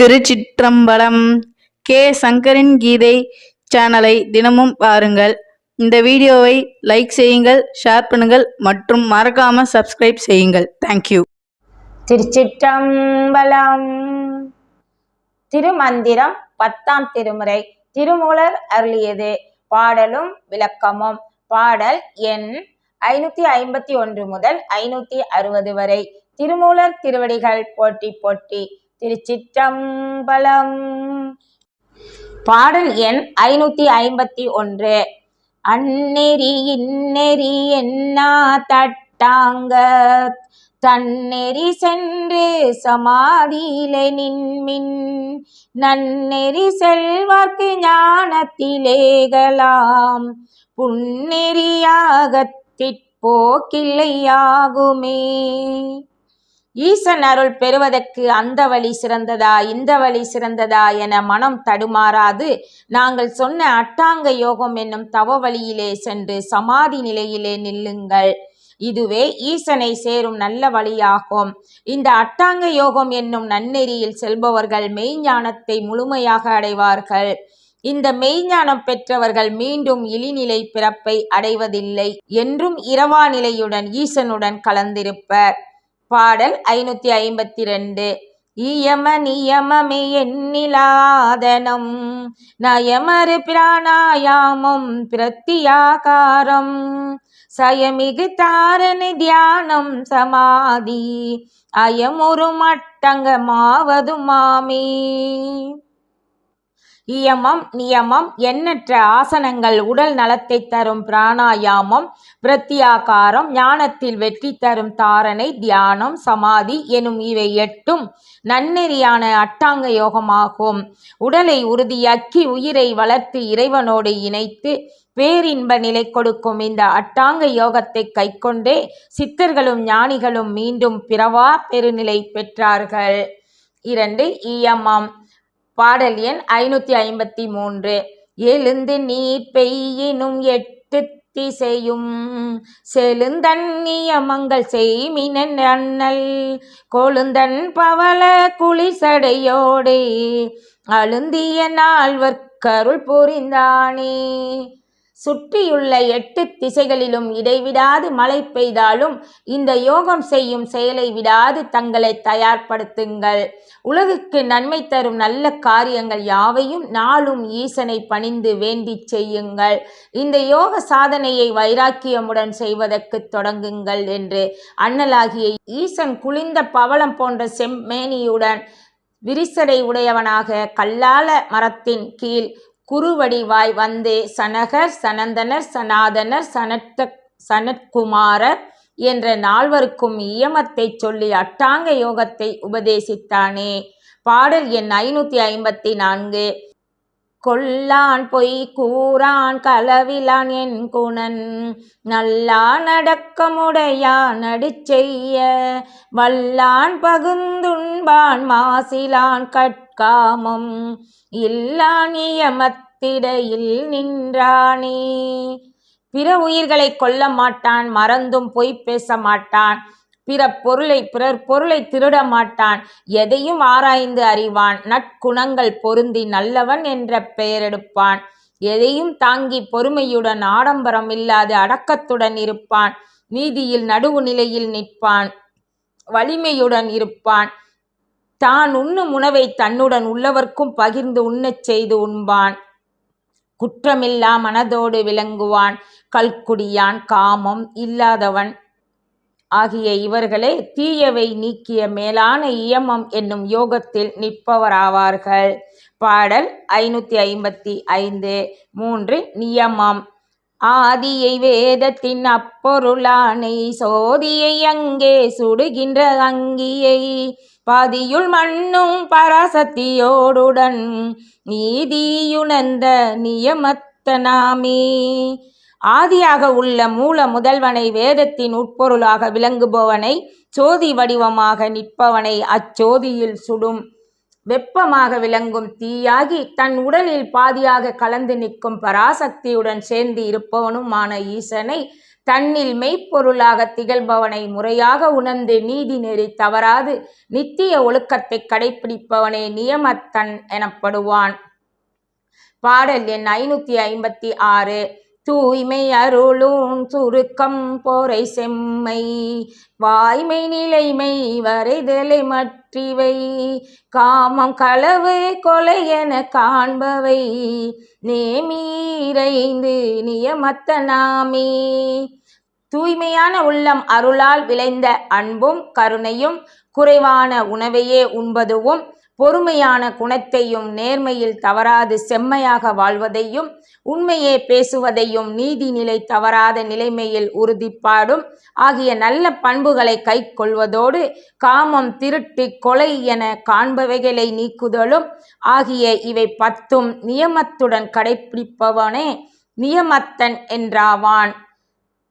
திருச்சிற்றம்பலம் K. சங்கரின் கீதை சேனலை தினமும் பாருங்கள். இந்த வீடியோவை லைக் செய்யுங்கள் ஷேர் பண்ணுங்கள் மற்றும் மறக்காம சப்ஸ்கிரைப் செய்யுங்கள். தேங்க்யூ திருச்சிற்றம்பலம் திருமந்திரம் பத்தாம் திருமுறை. திருமூலர் அருளியது. பாடலும் விளக்கமும். பாடல் எண் ஐநூத்தி ஐம்பத்தி ஒன்று முதல் ஐநூத்தி அறுபது வரை. திருமூலர் திருவடிகள் போட்டி போட்டி. திருச்சிற்றம்பலம். பாடல் எண் ஐநூத்தி ஐம்பத்தி ஒன்று. அந்நெறி இந்நெறி என்ன தட்டாங்க? தன்னெறி சென்று சமாதியிலே நின்மின். நன்னெறி செல்வார்க்கு ஞானத்திலேகலாம் புன்னெறியாகத்திற் போக்கில்லையாகுமே ஈசன் அருள் பெறுவதற்கு அந்த வழி சிறந்ததா இந்த வழி சிறந்ததா என மனம் தடுமாறாது. நாங்கள் சொன்ன அட்டாங்க யோகம் என்னும் தவ வழியிலே சென்று சமாதி நிலையிலே நில்லுங்கள். இதுவே ஈசனை சேரும் நல்ல வழியாகும். இந்த அட்டாங்க யோகம் என்னும் நன்னெறியில் செல்பவர்கள் மெய்ஞானத்தை முழுமையாக அடைவார்கள். இந்த மெய்ஞானம் பெற்றவர்கள் மீண்டும் இழிநிலை பிறப்பை அடைவதில்லை என்றும் இரவா நிலையுடன் ஈசனுடன் கலந்திருப்பர். பாடல் ஐநூத்தி ஐம்பத்தி ரெண்டு. இயம நியமமே எண்ணிலாதனம் நயமறு பிராணாயாமம் பிரத்தியாகாரம் சயமிகு தாரணி தியானம் சமாதி அயமுறு மட்டங்கமாவதுமாமே இயமம் நியமம் எண்ணற்ற ஆசனங்கள் உடல் நலத்தை தரும் பிராணாயாமம் பிரத்தியாகாரம் ஞானத்தில் வெற்றி தரும் தாரணை தியானம் சமாதி எனும் இவை எட்டும் நன்னெறியான அட்டாங்க யோகமாகும். உடலை உறுதியாக்கி உயிரை வளர்த்து இறைவனோடு இணைத்து பேரின்ப நிலை கொடுக்கும் இந்த அட்டாங்க யோகத்தை கைக்கொண்டே சித்தர்களும் ஞானிகளும் மீண்டும் பிறவா பெருநிலை பெற்றார்கள். இரண்டு இயமம். பாடல் எண் ஐநூத்தி ஐம்பத்தி மூன்று. எழுந்து நீர் பெய்யினும் எட்டு திசையும் செழுந்தன் நியமங்கள் செய்மினன் அண்ணல் கொழுந்தன் பவள குளிசடையோடே அழுந்திய நால்வர்க்கருள் புரிந்தானே. சுற்றியுள்ள எட்டு திசைகளிலும் இடைவிடாது மழை பெய்தாலும் இந்த யோகம் செய்யும் செயலை விடாது தங்களை தயார்படுத்துங்கள். உலகுக்கு நன்மை தரும் நல்ல காரியங்கள் யாவையும் நாளும் ஈசனை பணிந்து வேண்டிச் செய்யுங்கள். இந்த யோக சாதனையை வைராக்கியமுடன் செய்வதற்கு தொடங்குங்கள் என்று அண்ணலாகிய ஈசன் குளிர்ந்த பவளம் போன்ற செம்மேனியுடன் விரிசடை உடையவனாக கல்லால மரத்தின் கீழ் குறுவடிவாய் வந்தே சனகர் சனந்தனர் சனாதனர் சனத்த சனத்குமாரர் என்ற நால்வருக்கும் இயமத்தை சொல்லி அட்டாங்க யோகத்தை உபதேசித்தானே. பாடல் எண் ஐநூத்தி ஐம்பத்தி நான்கு. கொல்லான் பொய் கூறான் களவிலான் என் குணன். நல்லா நடக்கமுடையான் நடிச்செய்ய வல்லான் பகுந்துண்பான் மாசிலான் காமம். இல்லா நியமத்திடையில் நின்றானே. பிற உயிர்களை கொல்ல மாட்டான் மறந்தும் பொய் பேச மாட்டான். பிற பொருளை பிறர் பொருளை திருட மாட்டான். எதையும் ஆராய்ந்து அறிவான். நற்குணங்கள் பொருந்தி நல்லவன் என்ற பெயரெடுப்பான் எதையும் தாங்கி பொறுமையுடன் ஆடம்பரம் இல்லாது அடக்கத்துடன் இருப்பான். நீதியில் நடுவு நிலையில் நிற்பான். வலிமையுடன் இருப்பான். தான் உண்ணும் உணவை தன்னுடன் உள்ளவர்க்கும் பகிர்ந்து உண்ணச் செய்து உண்பான். குற்றமில்லா மனதோடு விளங்குவான். கல்குடியான் காமம் இல்லாதவன். ஆகிய இவர்களே தீயவை நீக்கிய மேலான இயமம் என்னும் யோகத்தில் நிற்பவராவார்கள். பாடல் ஐநூற்றி ஐம்பத்தி ஐந்து. மூன்று நியமம். ஆதியை வேதத்தின் அப்பொருளானை சோதியை அங்கே சுடுகின்ற அங்கியை பாதியுள் மண்ணும் பராசக்தியோடுடன் நீதியுணர்ந்த நியமத்தனாமே ஆதியாக உள்ள மூல முதல்வனை வேதத்தின் உட்பொருளாக விளங்குபவனை சோதி வடிவமாக நிற்பவனை அச்சோதியில் சுடும் வெப்பமாக விளங்கும் தீயாகி தன் உடலில் பாதியாக கலந்து நிற்கும் பராசக்தியுடன் சேர்ந்து இருப்பவனுமான ஈசனை தன்னில் மெய்ப்பொருளாக திகழ்பவனை முறையாக உணர்ந்து நீதி நெறி தவறாது நித்திய ஒழுக்கத்தை கடைப்பிடிப்பவனே நியமத்தன் எனப்படுவான். பாடல் எண் ஐநூத்தி ஐம்பத்தி ஆறு. தூய்மை அருளும் சுருக்கம் போரை செம்மை வாய்மை நிலைமை வரைதலை மற்றவை காமம் களவு கொலை என காண்பவை. நேமீரைந்து நியமத்த நாமே. தூய்மையான உள்ளம் அருளால் விளைந்த அன்பும் கருணையும் குறைவான உணவையே உண்பதுவும் பொறுமையான குணத்தையும் நேர்மையில் தவறாது செம்மையாக வாழ்வதையும் உண்மையே பேசுவதையும் நீதிநிலை தவறாத நிலைமையில் உறுதிப்பாடும் ஆகிய நல்ல பண்புகளை கைக்கொள்வதோடு காமம் திருட்டு கொலை என காண்பவைகளை நீக்குதலும் ஆகிய இவை பத்தும் நியமத்துடன் கடைப்பிடிப்பவனே நியமத்தன் என்றாவான்.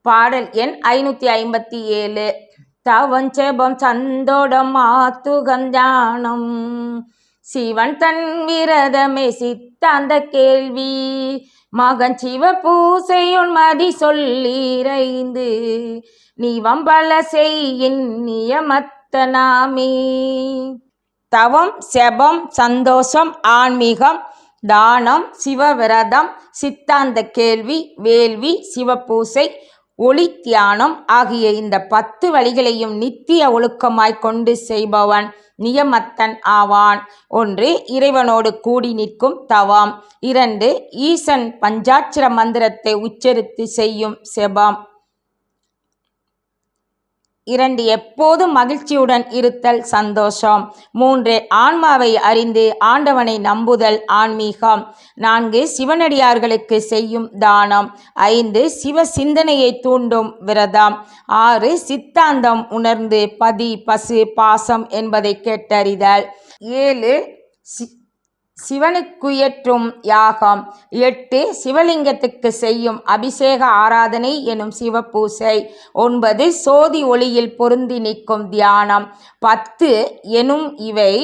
பாடல் எண் ஐநூற்றி ஐம்பத்தி ஏழு. தவஞ்செபம் சந்தோடம் ஆத்துகம் சிவன் தன் விரதமே சித்தாந்த கேள்வி. மகன் சிவ பூசையுள் மதி சொல்லிரைந்து. நீவம் பல செய்யின் நியமத்தனாமே தவம் செபம் சந்தோஷம் ஆன்மீகம் தானம் சிவவிரதம் சித்தாந்த கேள்வி வேள்வி சிவபூசை ஒளி தியானம் ஆகிய இந்த பத்து வழிகளையும் நித்திய ஒழுக்கமாய் கொண்டு செய்பவன் நியமத்தன் ஆவான். ஒன்று இறைவனோடு கூடி நிற்கும் தவம். இரண்டு ஈசன் பஞ்சாட்சர மந்திரத்தை உச்சரித்து செய்யும் செபம். இரண்டு எப்போதும் மகிழ்ச்சியுடன் இருத்தல் சந்தோஷம். மூன்று ஆன்மாவை அறிந்து ஆண்டவனை நம்புதல் ஆன்மீகம். நான்கு சிவனடியார்களுக்கு செய்யும் தானம். ஐந்து சிவ சிந்தனையை தூண்டும் விரதம். ஆறு சித்தாந்தம் உணர்ந்து பதி பசு பாசம் என்பதை கேட்டறிதல். ஏழு சி சிவனுக்குயற்றும் யாகம். எட்டு சிவலிங்கத்துக்கு செய்யும் அபிஷேக ஆராதனை எனும் சிவபூசை ஒன்பது சோதி ஒளியில் பொருந்தி நிற்கும் தியானம். பத்து எனும் இவை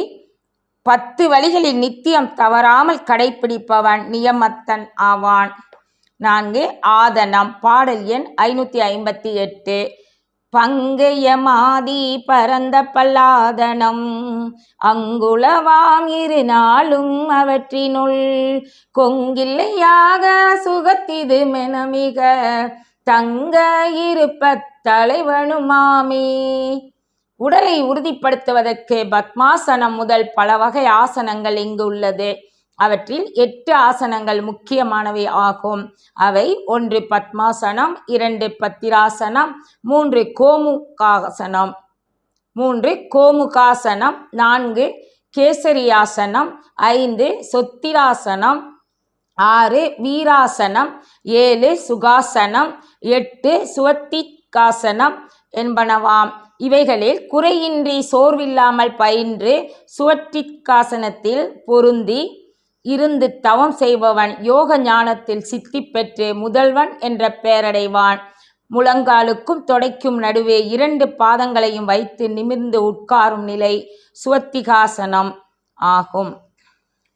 பத்து வழிகளில் நித்தியம் தவறாமல் கடைப்பிடிப்பவன் நியமத்தன் ஆவான். நான்கு ஆதனம். பாடல் எண் ஐநூற்றி ஐம்பத்தி எட்டு. பங்கைய மாதி பரந்த பல்லாதனம். அங்குளவாம் இரு நாளும் அவற்றினுள். கொங்கில்லையாக சுகத்திது மெனமிக. தங்க இருப்ப தலைவனுமாமே. உடலை உறுதிப்படுத்துவதற்கு பத்மாசனம் முதல் பல வகை ஆசனங்கள் இங்கு உள்ளது அவற்றில் எட்டு ஆசனங்கள் முக்கியமானவை ஆகும். அவை ஒன்று பத்மாசனம் இரண்டு பத்திராசனம் மூன்று கோமுகாசனம். மூன்று கோமுகாசனம் நான்கு கேசரியாசனம் ஐந்து சொத்திராசனம் ஆறு வீராசனம் ஏழு சுகாசனம் எட்டு சுவத்திகாசனம் என்பனவாம். இவைகளில் குறையின்றி சோர்வில்லாமல் பயின்று சுவற்றிக்காசனத்தில் பொருந்தி இருந்து தவம் செய்பவன் யோக ஞானத்தில் சித்தி பெற்று முதல்வன் என்ற பெயரடைவான் முழங்காலுக்கும் தொடைக்கும் நடுவே இரண்டு பாதங்களையும் வைத்து நிமிர்ந்து உட்காரும் நிலை சுவத்திகாசனம் ஆகும்.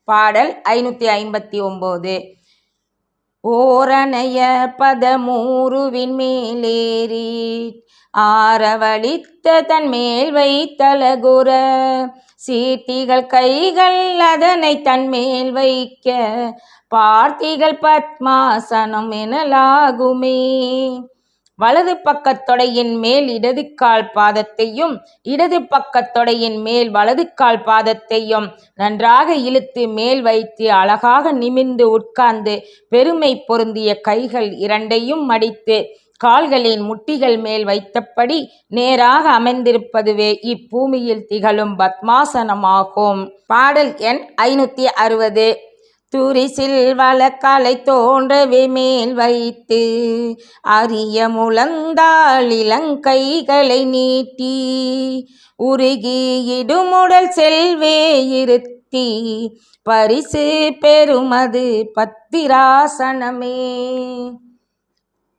பாடல் ஐநூற்றி ஐம்பத்தி ஒம்பது. ஓரணைய பதமூருவின் மேலேறி ஆரவழித்த தன் மேல் வைத்தலகுர சீர்த்திகள் கைகள் அதனை தன் மேல் வைக்க பார்த்திகள் பத்மாசனம் எனலாகுமே. வலது பக்கத் தொடையின் மேல் இடது கால் பாதத்தையும் இடது பக்கத் தொடையின் மேல் வலது கால் பாதத்தையும் நன்றாக இழுத்து மேல் வைத்து அழகாக நிமிர்ந்து உட்கார்ந்து பெருமை பொருந்திய கைகள் இரண்டையும் மடித்து கால்களின் முட்டிகள் மேல் வைத்தபடி நேராக அமைந்திருப்பதுவே இப்பூமியில் திகழும் பத்மாசனமாகும். பாடல் எண் ஐநூற்றி அறுபது. துரிசில் வழக்காலை தோன்றவே மேல் வைத்து அரிய முழந்தாள் இளங்கைகளை நீட்டி உருகி இடுமுடல் செல்வே இருத்தி பரிசு பெறுமது பத்திராசனமே.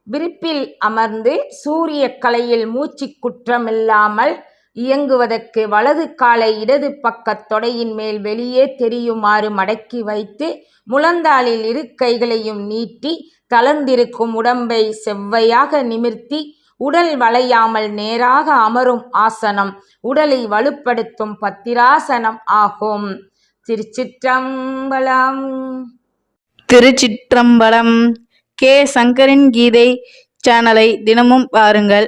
விரிப்பில் அமர்ந்து சூரிய கலையில் மூச்சு குற்றமில்லாமல் இயங்குவதற்கு வலது காலை இடது பக்கத் தொடையின் மேல் வெளியே தெரியுமாறு மடக்கி வைத்து முழந்தாளில் இரு கைகளையும் நீட்டி தளர்ந்திருக்கும் உடம்பை செவ்வையாக நிமிர்த்தி உடல் வளையாமல் நேராக அமரும் ஆசனம் உடலை வலுப்படுத்தும் பத்திராசனம் ஆகும். திருச்சிற்றம்பலம். திருச்சிற்றம்பலம் கே சங்கரின் கீதை சேனலை தினமும் பாருங்கள்.